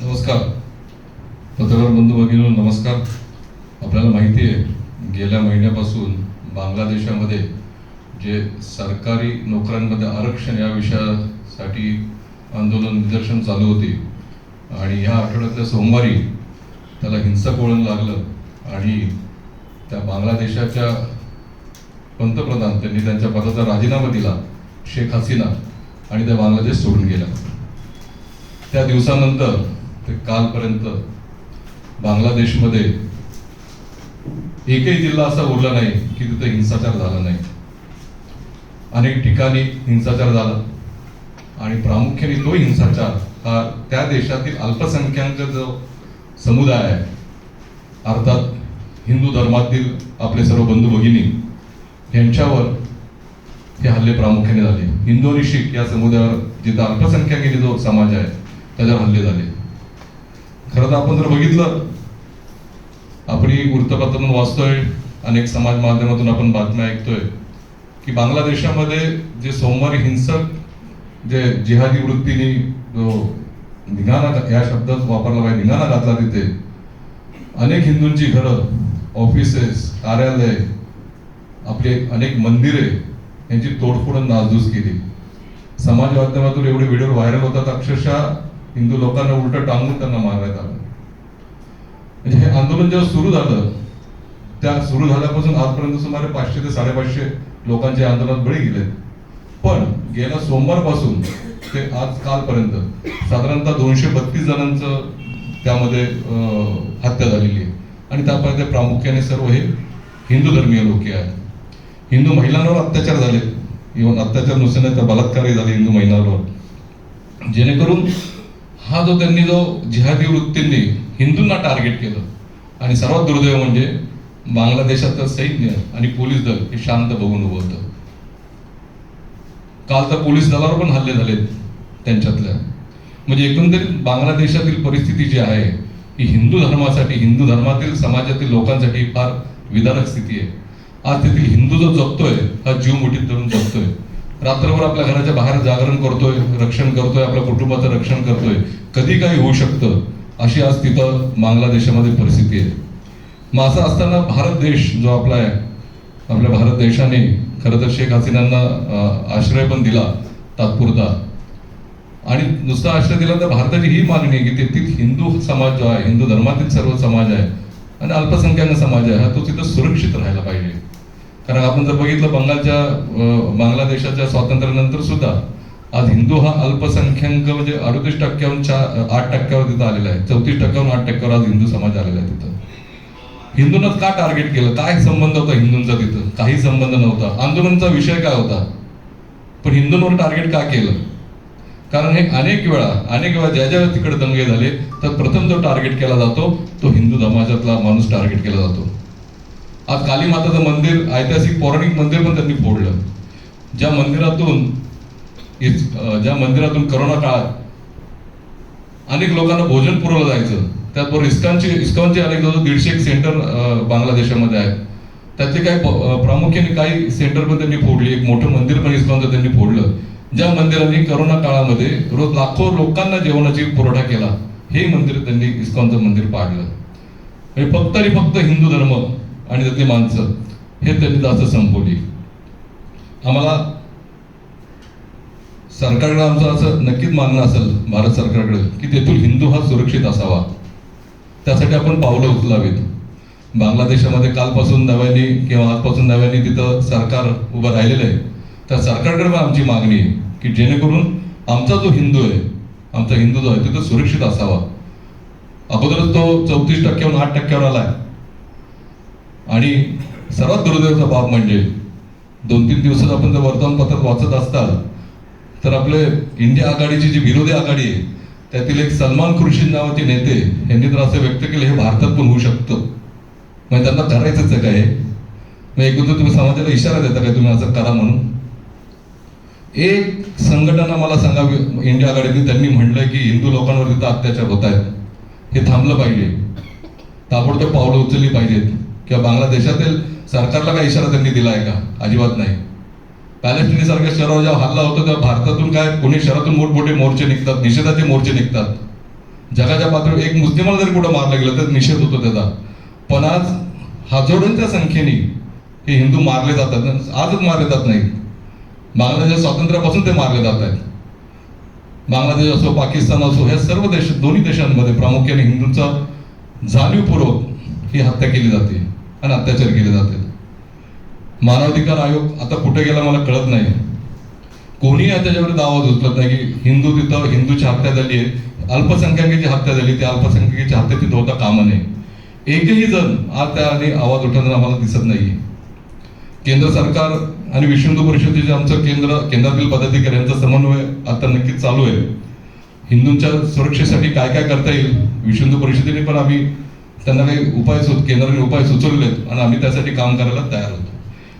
नमस्कार. पत्रकार बंधू भगिनी नमस्कार. आपल्याला माहिती आहे गेल्या महिन्यापासून बांगलादेशामध्ये जे सरकारी नोकऱ्यांमध्ये आरक्षण या विषयासाठी आंदोलन निदर्शन चालू होती आणि ह्या आठवड्यातल्या सोमवारी त्याला हिंसक वळण लागलं आणि त्या बांगलादेशाच्या पंतप्रधान त्यांनी त्यांच्या पदाचा राजीनामा दिला शेख हसीना आणि त्या बांगलादेश सोडून गेल्या. त्या दिवसानंतर ते कालपर्यंत बांगलादेशमध्ये एकही जिल्हा असा उरला नाही की तिथे हिंसाचार झाला नाही. अनेक ठिकाणी हिंसाचार झाला आणि प्रामुख्याने तो हिंसाचार हा त्या देशातील अल्पसंख्याक जो समुदाय आहे अर्थात हिंदू धर्मातील आपले सर्व बंधू भगिनी यांच्यावर हे हल्ले प्रामुख्याने झाले. हिंदू आणि शीख या समुदायावर जिथं अल्पसंख्याक जो समाज आहे त्याच्यावर हल्ले झाले. खरं तर आपण जर बघितलं आपण ही वृत्तपत्रातून वाचतोय अनेक समाज माध्यमातून आपण बातम्या ऐकतोय की बांगलादेशामध्ये जे सोमवारी हिंसक जे जिहादी वृत्तीने जो धिंगाणा या शब्दात वापरला पाहिजे धिंगाणा घातला तिथे. अनेक हिंदूंची घरं ऑफिसेस कार्यालय आपले अनेक मंदिरे यांची तोडफोड नासधूस केली. समाज माध्यमातून एवढे व्हिडिओ व्हायरल होतात अक्षरशः हिंदू लोकांना उलट टांगून त्यांना मारण्यात आलं. म्हणजे हे आंदोलन जेव्हा सुरू झालं त्या सुरू झाल्यापासून आजपर्यंत सुमारे पाचशे ते साडेपाचशे लोकांचे आंदोलनात बळी गेले. पण गेल्या सोमवारपासून ते आज कालपर्यंत साधारणतः दोनशे बत्तीस जणांचं त्यामध्ये हत्या झालेली आहे. आणि त्यापर्यंत प्रामुख्याने सर्व हे हिंदू धर्मीय लोक आहेत. हिंदू महिलांवर अत्याचार झाले. इव्हन अत्याचार नुसते नाही तर बलात्कारही झाले हिंदू महिलांवर. जेणेकरून हा जो त्यांनी जो जिहादी वृत्तींनी हिंदूंना टार्गेट केलं आणि सर्वात दुर्दैव म्हणजे बांगलादेशाचं सैन्य आणि पोलीस दल हे शांत बघून उभं होतं. काल तर पोलीस दलावर पण हल्ले झालेत त्यांच्यातल्या. म्हणजे एकंदरीत बांगलादेशातील परिस्थिती जी आहे ही हिंदू धर्मासाठी हिंदू धर्मातील समाजातील लोकांसाठी फार विदारक स्थिती आहे. आज तेथील हिंदू जो जगतोय हा जीव मुठीत धरून जगतोय. रात्रभर आपल्या घराच्या बाहेर जागरण करतोय रक्षण करतोय आपल्या कुटुंबाचं रक्षण करतोय. कधी काही होऊ शकतं अशी आज तिथं बांगलादेशामध्ये परिस्थिती आहे. मग असं असताना भारत देश जो आपला आहे आपल्या भारत देशाने खरं तर शेख हसीनांना आश्रय पण दिला तात्पुरता. आणि नुसता आश्रय दिला तर भारताची ही मागणी आहे की तेथील हिंदू समाज जो आहे हिंदू धर्मातील सर्व समाज आहे आणि अल्पसंख्याक समाज आहे हा तो तिथं सुरक्षित राहायला पाहिजे. कारण आपण जर बघितलं बंगालच्या बांगलादेशाच्या स्वातंत्र्यानंतर सुद्धा आज हिंदू हा अल्पसंख्याक म्हणजे अडतीस टक्क्याहून चार आठ टक्क्यावर तिथं आलेला आहे. चौतीस टक्क्याहून आठ टक्क्यावर आज हिंदू समाज आलेला आहे तिथं. हिंदूंना का टार्गेट केलं? काय संबंध होता हिंदूंचा तिथं? काही संबंध नव्हता. आंदोलनचा विषय काय होता? पण हिंदूंवर टार्गेट का केलं? कारण हे अनेक वेळा अनेक वेळा ज्या ज्या तिकडे दंगे झाले तर प्रथम जो टार्गेट केला जातो तो हिंदू समाजातला माणूस टार्गेट केला जातो. आज काली माताचं मंदिर ऐतिहासिक पौराणिक मंदिर पण त्यांनी फोडलं. ज्या मंदिरातून ज्या मंदिरातून करोना काळात अनेक लोकांना भोजन पुरवलं जायचं त्याचबरोबर इस्कॉनचे इस्कॉनचे अनेक जवळ दीडशे एक सेंटर बांगलादेशामध्ये आहेत. त्यातले काही प्रामुख्याने काही सेंटर पण त्यांनी फोडली एक मोठं मंदिर पण इस्कॉनचं त्यांनी फोडलं. ज्या मंदिरांनी करोना काळामध्ये रोज लाखो लोकांना जेवणाची पुरवठा केला हे मंदिर त्यांनी इस्कॉनचं मंदिर पाडलं. म्हणजे फक्त आणि फक्त हिंदू धर्म आणि त्यातली माणसं. हे त्यांनी जास्त संपवली. आम्हाला सरकारकडे आमचं असं नक्कीच मागणं असेल भारत सरकारकडे की तेथील हिंदू हा सुरक्षित असावा. त्यासाठी आपण पावलं उचलावीत. बांगलादेशामध्ये कालपासून नव्याने किंवा आजपासून नव्याने तिथं सरकार उभं राहिलेलं आहे. त्या सरकारकडे पण आमची मागणी आहे की जेणेकरून आमचा जो हिंदू आहे आमचा हिंदू जो आहे तिथं सुरक्षित असावा. अगोदरच तो चौतीस टक्क्याहून आठ टक्क्यावर आला आहे आणि सर्वात दुर्दैवाचा बाब म्हणजे दोन तीन दिवसात आपण जर वर्तमानपत्रात वाचत असताल तर आपले इंडिया आघाडीची जी विरोधी आघाडी आहे त्यातील एक सलमान खुर्शीद नावाचे नेते यांनी तर असं व्यक्त केलं हे भारतात पण होऊ शकतं. म्हणजे त्यांना करायचंच आहे काय मग एकूण तुम्ही समाजाला इशारा देता काय तुम्ही असं करा म्हणून? एक संघटना मला सांगा इंडिया आघाडीने त्यांनी म्हणलंय की हिंदू लोकांवर तिथं अत्याचार होत आहेत हे थांबलं पाहिजे. ताबडतोब पावलं उचलली पाहिजेत. किंवा बांगलादेशातील सरकारला काय इशारा त्यांनी दिला आहे का? अजिबात नाही. पॅलेस्टिनीसारख्या शहरावर जेव्हा हल्ला होतो तेव्हा भारतातून काय पुणे शहरातून मोठमोठे मोर्चे निघतात निषेधाचे मोर्चे निघतात. जगाच्या पातळीवर एक मुस्लिमाला जरी कुठं मारलं गेलं तर निषेध होतो त्याचा. पण आज हजारोंच्या संख्येने हे हिंदू मारले जातात आजच मारले जात नाहीत. बांगलादेश स्वातंत्र्यापासून ते मारले जात आहेत. बांगलादेश असो पाकिस्तान असो ह्या सर्व देश दोन्ही देशांमध्ये प्रामुख्याने हिंदूंचा जाणीवपूर्वक ही हत्या केली जाते आणि अत्याचार केले जाते. मानवाधिकार आयोग आता कुठे गेला मला कळत नाही. कोणीही त्याच्यावर आवाज उचलत नाही की हिंदू तिथं हिंदूची हत्या झाली आहे. अल्पसंख्याकाची हत्या झाली त्या अल्पसंख्याकाची हत्या तिथं होता कामा नये. एकही जण आज त्या आणि आवाज उठवताना आम्हाला दिसत नाही केंद्र सरकार आणि विश्व हिंदू परिषदेचे आमचं केंद्र केंद्रातील पदाधिकाऱ्यांचा समन्वय आता नक्कीच चालू आहे. हिंदूंच्या सुरक्षेसाठी काय काय करता येईल? विश्व हिंदू परिषदेने पण आम्ही त्यांना काही उपाय सुच केंद्राने उपाय सुचवले आणि आम्ही त्यासाठी काम करायला तयार होतो.